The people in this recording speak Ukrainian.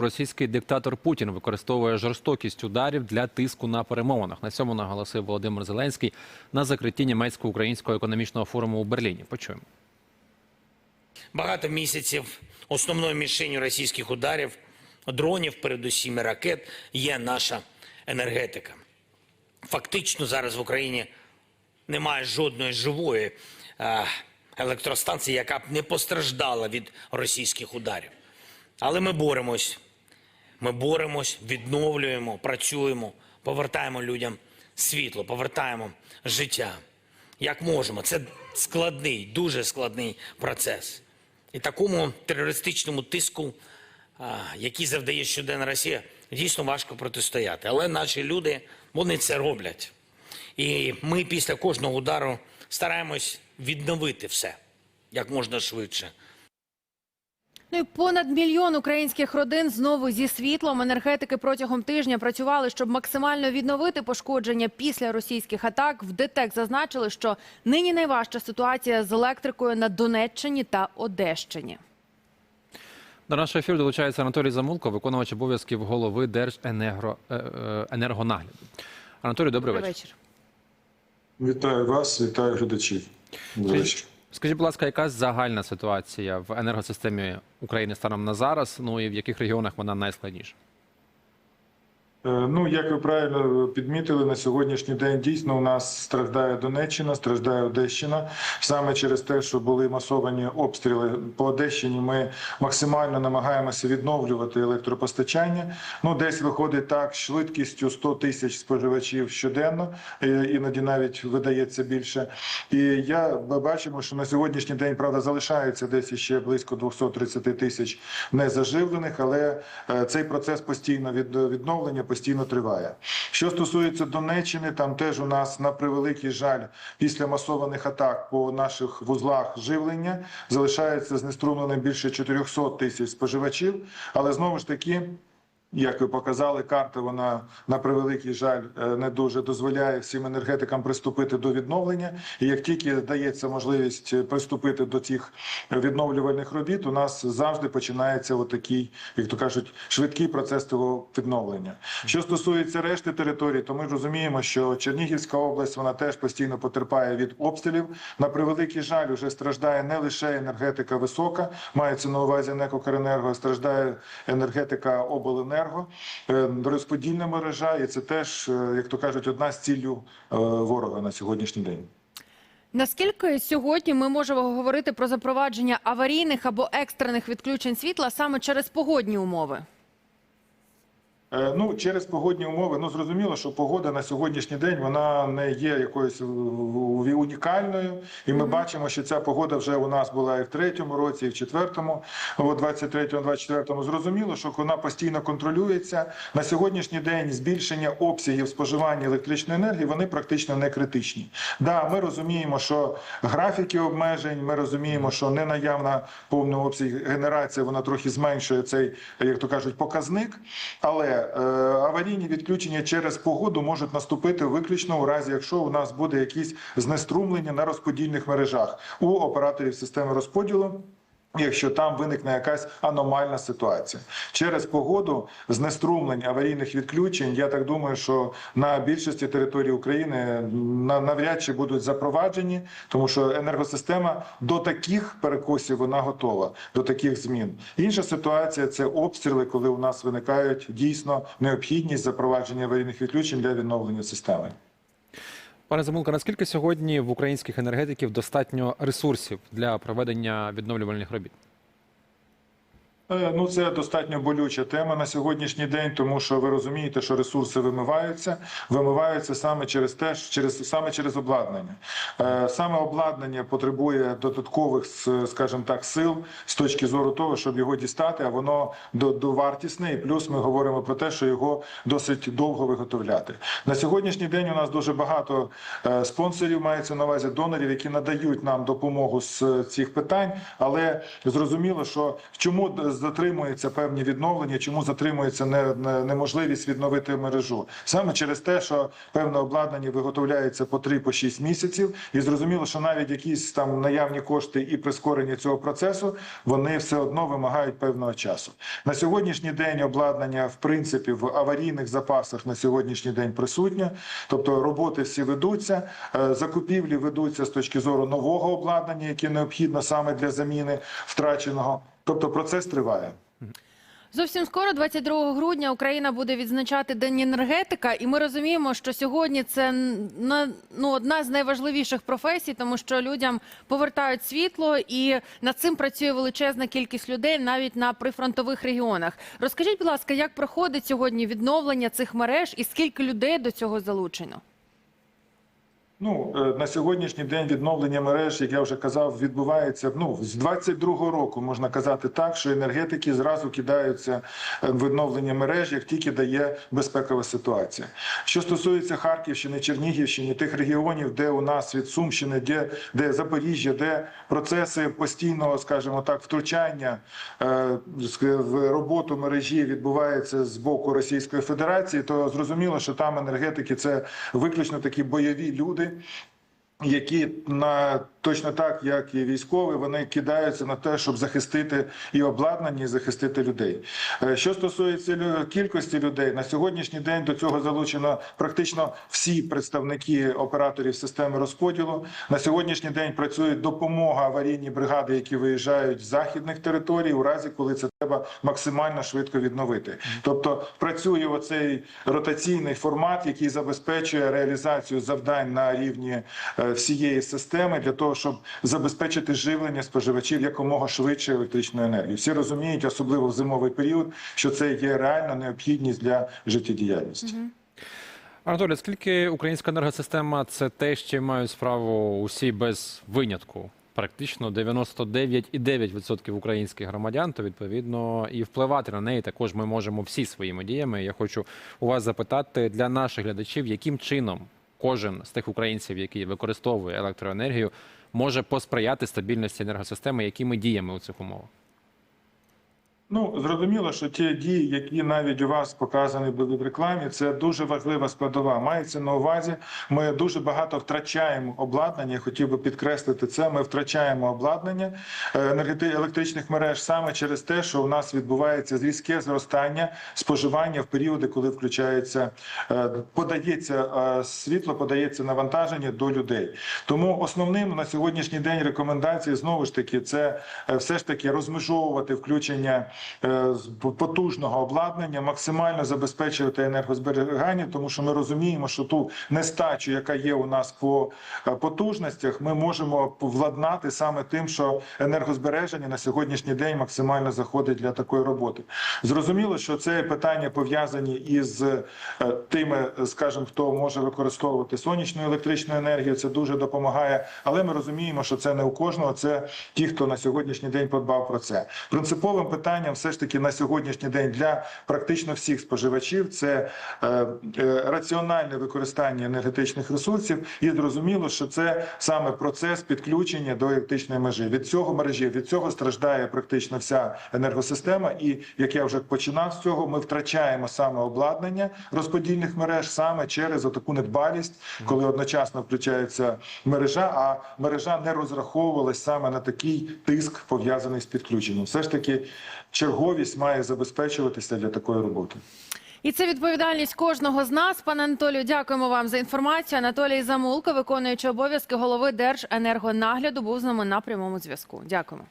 Російський диктатор Путін використовує жорстокість ударів для тиску на перемовинах. На цьому наголосив Володимир Зеленський на закритті німецько-українського економічного форуму у Берліні. Почуємо. Багато місяців основною мішенью російських ударів, дронів, передусім і ракет, є наша енергетика. Фактично зараз в Україні немає жодної живої е, електростанції, яка б не постраждала від російських ударів. Але ми боремось. Ми боремось, відновлюємо, працюємо, повертаємо людям світло, повертаємо життя. Як можемо. Це складний, дуже складний процес. І такому терористичному тиску, який завдає щоденна Росія, дійсно важко протистояти. Але наші люди вони це роблять. І ми після кожного удару стараємось відновити все як можна швидше. Ну і понад мільйон українських родин знову зі світлом. Енергетики протягом тижня працювали, щоб максимально відновити пошкодження після російських атак. В ДТЕК зазначили, що нині найважча ситуація з електрикою на Донеччині та Одещині. До нашого ефіру долучається Анатолій Замулко, виконувач обов'язків голови Держенергонагляду. Анатолій, добрий вечір. вечір. Вітаю вас, вітаю глядачів. Добрий вечір. Скажіть, будь ласка, яка загальна ситуація в енергосистемі України станом на зараз? Ну і в яких регіонах вона найскладніша? Е, Ну, як ви правильно підмітили, на сьогоднішній день дійсно у нас страждає Донеччина, страждає Одещина. Саме через те, що були масовані обстріли по Одещині, ми максимально намагаємося відновлювати електропостачання. Ну, десь виходить так швидкістю 100 тисяч споживачів щоденно, е, іноді навіть видається більше. І я бачимо, що на сьогоднішній день правда залишається десь ще близько 230 тисяч незаживлених, але е, цей процес постійно від відновлення постійно триває. Що стосується Донеччини, там теж у нас на превеликий жаль після масованих атак по наших вузлах живлення залишається знеструмленим більше 400 тисяч споживачів, але знову ж таки. Як ви показали, карта вона на превеликий жаль е, не дуже дозволяє всім енергетикам приступити до відновлення. І як тільки дається можливість е, приступити до цих відновлювальних робіт, у нас завжди починається отакий, як то кажуть, швидкий процес того відновлення. Що стосується решти територій, то ми розуміємо, що Чернігівська область вона теж постійно потерпає від обстрілів. На превеликий жаль, вже страждає не лише енергетика висока, мається на увазі НЕК «Укренерго», страждає енергетика обленерго, е, розподільна мережа, і це теж, е, як то кажуть, одна з ціллю е, ворога на сьогоднішній день. Наскільки сьогодні ми можемо говорити про запровадження аварійних або екстрених відключень світла саме через погодні умови? Е, Ну, через погодні умови, ну зрозуміло, що погода на сьогоднішній день вона не є якоюсь в- в- унікальною, і ми бачимо, що ця погода вже у нас була і в третьому році, і в четвертому, о 23-му, 24-му. Зрозуміло, що вона постійно контролюється. На сьогоднішній день збільшення обсягів споживання електричної енергії вони практично не критичні. Да, ми розуміємо, що графіки обмежень, ми розуміємо, що не наявна повний обсяг генерації, вона трохи зменшує цей, як то кажуть, показник. Але е, аварійні відключення через погоду можуть наступити виключно у разі, якщо у нас буде якісь знеструмлення на розподільних мережах у операторів системи розподілу. Якщо там виникне якась аномальна ситуація через погоду знеструмлень аварійних відключень, я так думаю, що на більшості території України на- навряд чи будуть запроваджені, тому що енергосистема до таких перекосів вона готова, до таких змін. Інша ситуація це обстріли, коли у нас виникають дійсно необхідність запровадження аварійних відключень для відновлення системи. Пане Замулко, наскільки сьогодні в українських енергетиків достатньо ресурсів для проведення відновлювальних робіт? Е, Ну, це достатньо болюча тема на сьогоднішній день, тому що ви розумієте, що ресурси вимиваються, вимиваються саме через те, через саме через обладнання. Е, Саме обладнання потребує додаткових, скажімо так, сил з точки зору того, щоб його дістати, а воно до, до вартісне. І плюс ми говоримо про те, що його досить довго виготовляти. На сьогоднішній день у нас дуже багато е, спонсорів мається на увазі донорів, які надають нам допомогу з цих питань, але зрозуміло, що чому затримуються певні відновлення, чому затримується не- не- неможливість відновити мережу? Саме через те, що певне обладнання виготовляється по 3-6 місяців, і зрозуміло, що навіть якісь там наявні кошти і прискорення цього процесу, вони все одно вимагають певного часу. На сьогоднішній день обладнання, в принципі, в аварійних запасах на сьогоднішній день присутнє, тобто роботи всі ведуться, е, закупівлі ведуться з точки зору нового обладнання, яке необхідно саме для заміни втраченого. Тобто процес триває. Зовсім скоро, 22 грудня, Україна буде відзначати День енергетика, і ми розуміємо, що сьогодні це ну, одна з найважливіших професій, тому що людям повертають світло, і над цим працює величезна кількість людей навіть на прифронтових регіонах. Розкажіть, будь ласка, як проходить сьогодні відновлення цих мереж і скільки людей до цього залучено? Ну е, на сьогоднішній день відновлення мереж, як я вже казав, відбувається. Ну з 22-го року можна казати так, що енергетики зразу кидаються е, відновлення мереж, як тільки дає безпекова ситуація. Що стосується Харківщини, Чернігівщини, тих регіонів, де у нас від Сумщини, де, де Запоріжжя, де процеси постійного, скажімо так, втручання е, в роботу мережі відбуваються з боку Російської Федерації, то зрозуміло, що там енергетики це виключно такі бойові люди. Які на точно так, як і військові, вони кидаються на те, щоб захистити і обладнання, і захистити людей. Е, Що стосується кількості людей, на сьогоднішній день до цього залучено практично всі представники операторів системи розподілу. На сьогоднішній день працює допомога аварійні бригади, які виїжджають з західних територій, у разі коли це треба максимально швидко відновити. Тобто працює оцей ротаційний формат, який забезпечує реалізацію завдань на рівні е, всієї системи для того, щоб забезпечити живлення споживачів якомога швидше електричної енергії. Всі розуміють, особливо в зимовий період, що це є реальна необхідність для життєдіяльності. Анатолій, скільки українська енергосистема це те, чим мають справу усі без винятку? Практично 99,9% українських громадян, то відповідно і впливати на неї також ми можемо всі своїми діями. Я хочу у вас запитати для наших глядачів, яким чином кожен з тих українців, який використовує електроенергію, може посприяти стабільності енергосистеми, якими діями у цих умовах? Ну зрозуміло, що ті дії, які навіть у вас показані були в рекламі, це дуже важлива складова. Мається на увазі. Ми дуже багато втрачаємо обладнання. Я хотів би підкреслити це. Ми втрачаємо обладнання е, електричних мереж саме через те, що у нас відбувається різке зростання споживання в періоди, коли включається е, подається е, світло, подається навантаження до людей. Тому основним на сьогоднішній день рекомендації знову ж таки це все ж таки розмежовувати включення з потужного обладнання, максимально забезпечувати енергозберігання, тому що ми розуміємо, що ту нестачу, яка є у нас по е, потужностях, ми можемо владнати саме тим, що енергозбереження на сьогоднішній день максимально заходить для такої роботи. Зрозуміло, що це питання пов'язані із е, тими, скажімо, хто може використовувати сонячну електричну енергію. Це дуже допомагає, але ми розуміємо, що це не у кожного. Це ті, хто на сьогоднішній день подбав про це. Принциповим питанням, все ж таки, на сьогоднішній день для практично всіх споживачів це е, е, раціональне використання енергетичних ресурсів, і зрозуміло, що це саме процес підключення до електричної межі. Від цього мережі від цього страждає практично вся енергосистема. І як я вже починав з цього, ми втрачаємо саме обладнання розподільних мереж саме через таку недбалість, коли одночасно включається мережа, а мережа не розраховувалась саме на такий тиск пов'язаний з підключенням. Все ж таки, черговість має забезпечуватися для такої роботи. І це відповідальність кожного з нас. Пане Анатолію, дякуємо вам за інформацію. Анатолій Замулко, виконуючий обов'язки голови Держенергонагляду, був з нами на прямому зв'язку. Дякуємо.